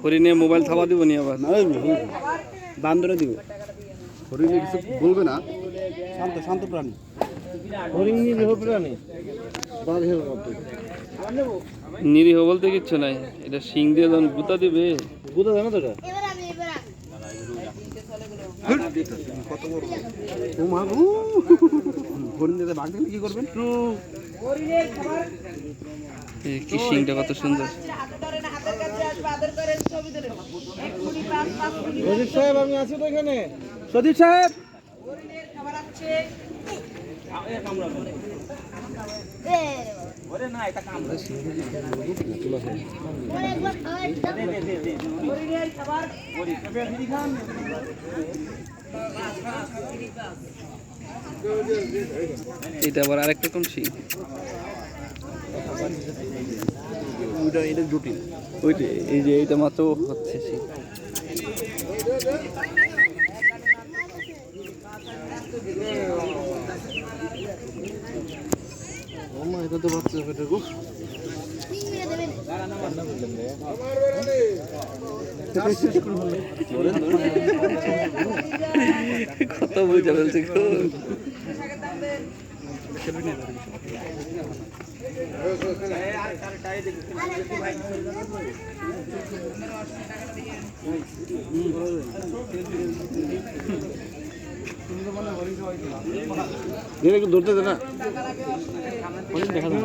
হরিণে mobile থাবা দিব নি আবার বান্দরে দিব হরিণে কিছু বলবে না শান্ত শান্ত প্রাণী হরিণ নিরীহ প্রাণী বাঘের মতো নিরীহ বলতে কিচ্ছু নাই এটা শিং দিয়ে যখন গুতা দিবে বুঝা জানো তো এটা এবার আমি এবার আমি কত বড় ও মা গো হরিণ দিতে বাঘ দেখলে কি করবেন এই কি শিংটা কত সুন্দর সজিব সাহেব আমি আছি তো এখানে। সদীপ সাহেব! এটা আবার আরেকটা কোন ওইটা এটা জটিল। ওইটা এই যে এইটা মাত্র হচ্ছে এটা তো বাচ্চা কত বুঝে ফেলছে ধরতে দে না। দেখা যায়